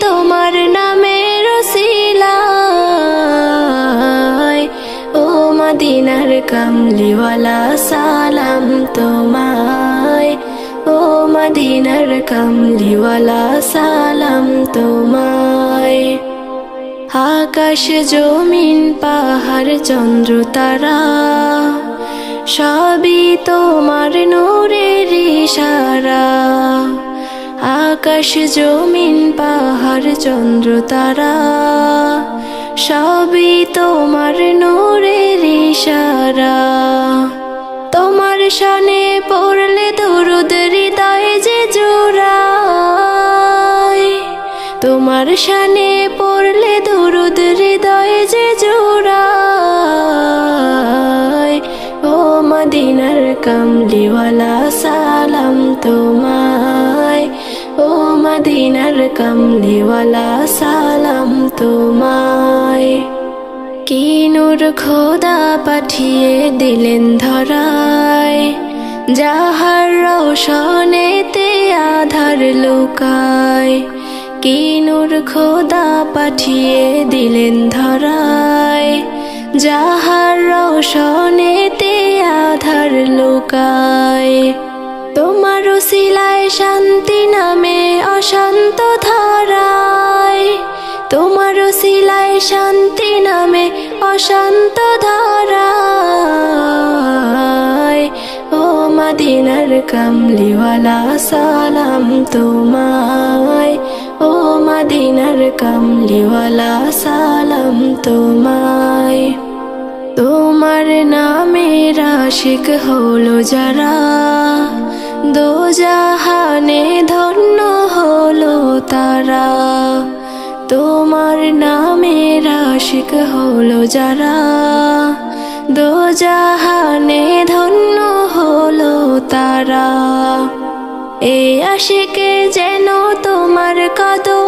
তোমার নামের শিলায় ও মদিনার কামলিওয়ালা, সালাম তোমায়। ও মদিনার কামলিওয়ালা, সালাম তোমায়। আকাশ, জমিন, পাহাড়, চন্দ্র, তারা সবই তোমার নূরের ইশারা। আকাশ, জমিন, পাহাড়, চন্দ্র, তারা, সবই তোমার নূরের ইশারা। তোমার শানে পড়লে দরুদ হৃদয় যে জোড়ায়। তোমার শানে পড়লে দরুদ হৃদয় যে জোড়ায়। ও মদিনার কামলিওয়ালা, সালাম তোমায় ও মদিনার কামলিওয়ালা সালাম তোমায় কি নূর খোদা পাঠিয়ে দিলেন ধরায় যাহার রোশনেতে আধার লুকায় কি নূর খোদা পাঠিয়ে দিলেন ধরায় যাহার রোশনেতে আধার লুকায় তোমার শিলায় শান্তি নামে অশান্ত ধারায়। তোমার শিলায় শান্তি নামে অশান্ত ধারায়। ও মদিনার কামলিওয়ালা, সালাম তোমায়। ও মদিনার কামলিওয়ালা, সালাম তোমায়। তোমার নামে আশিক হলো যারা দো জাহানে ধন্য হলো তারা। তোমার নামে রাশিক হলো যারা। দোজাহানে ধন্য হলো তারা। এ আশিকে যেন তোমার কদমে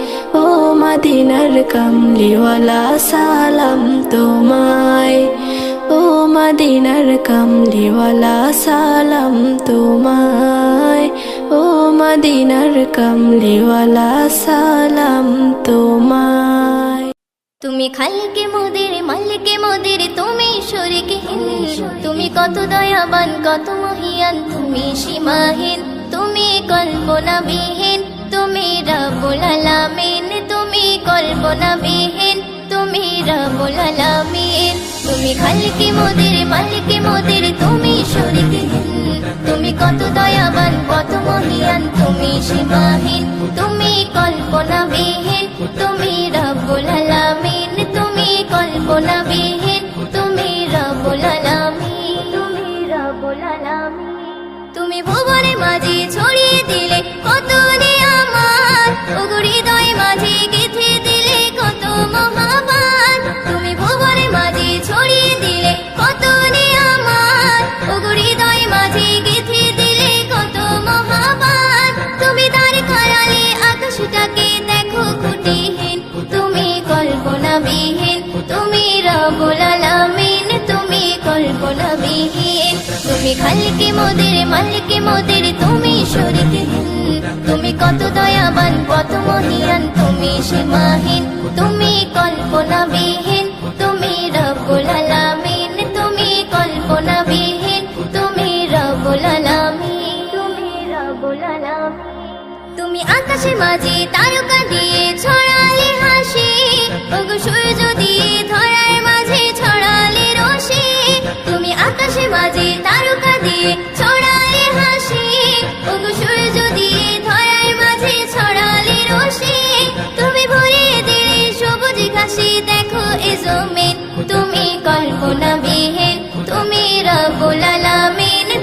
ও মদিনার কামলিওয়ালা, সালাম তোমায়। ও মদিনার কামলিওয়ালা, সালাম তোমায়। ও মদিনার কামলিওয়ালা, সালাম তোমায়। তুমি খালকে মোদের, মালিকে মোদের, তুমি শরীকে তুমি কত দয়াবান, কত মহিয়ান, তুমি সীমাহীন। তুমি কল্পনাবিহীন। তুমি রাবুল আলামিন, তুমি কল্পনাবিহীন, তুমি রাবুল আলামিন। তুমি খালকে মোদের, মালিকে মোদের, তুমি শরীকে তুমি কত দয়াবান, কত মহিয়ান, তুমি সীমাহীন। তুমি কল্পনাবিহীন, তুমি রাবুল আলামিন। তুমি কল্পনাবিহীন, তুমি রাবুল আলামিন। তুমি রাবুল আলামিন। তুমি ভুবনে মাঝে ছড়িয়ে দিলে খালকে মোদের, মালিকে মোদের, তুমি শরীকে তুমি কত দয়াবান, কত মহিয়ান সীমাহীন। তুমি কল্পনাবিহীন, তুমি রব্বুল আলামিন। তুমি কল্পনাবিহীন, তুমি রব্বুল আলামিন। তুমি রব্বুল আলামিন। তুমি আকাশে মাঝে তারকা দিয়ে ছড়ালে তুমি কল্পনা বিহীন তুমি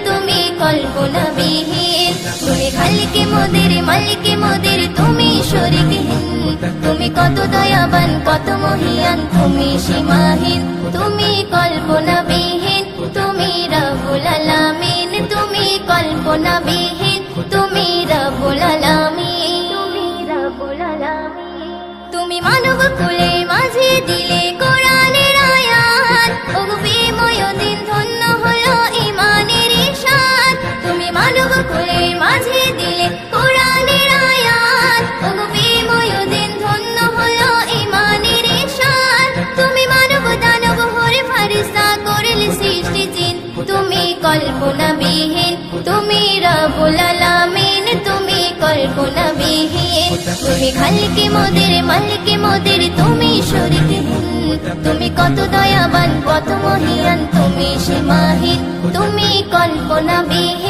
তুমি কল্পনা বিহীন তুমি খালিকে মোদের, মালিকে মোদের, তুমি শরীকহীন। তুমি কত দয়াবান, কত মহিয়ান, তুমি সীমাহীন। তুমি কল্পনা বিহীন তুমি আলামিন, তুমি কল্পনা বিহীন তুমি আলামিন তুমি আলামিন। তুমি মানব কুলে মাঝে দিলে মানব মাঝে দিলে ধন্য তুমি মানব করিলে তুমি কল্পনা বিহীন তুমি তুমি কল্পনা বিহীন তুমি খালিকে মোদের, মালিকে মোদের, তুমি শরীরহীন তুমি কত দয়াবান, কত মহিয়ান, তুমি সীমাহীন। তুমি কল্পনা বিহীন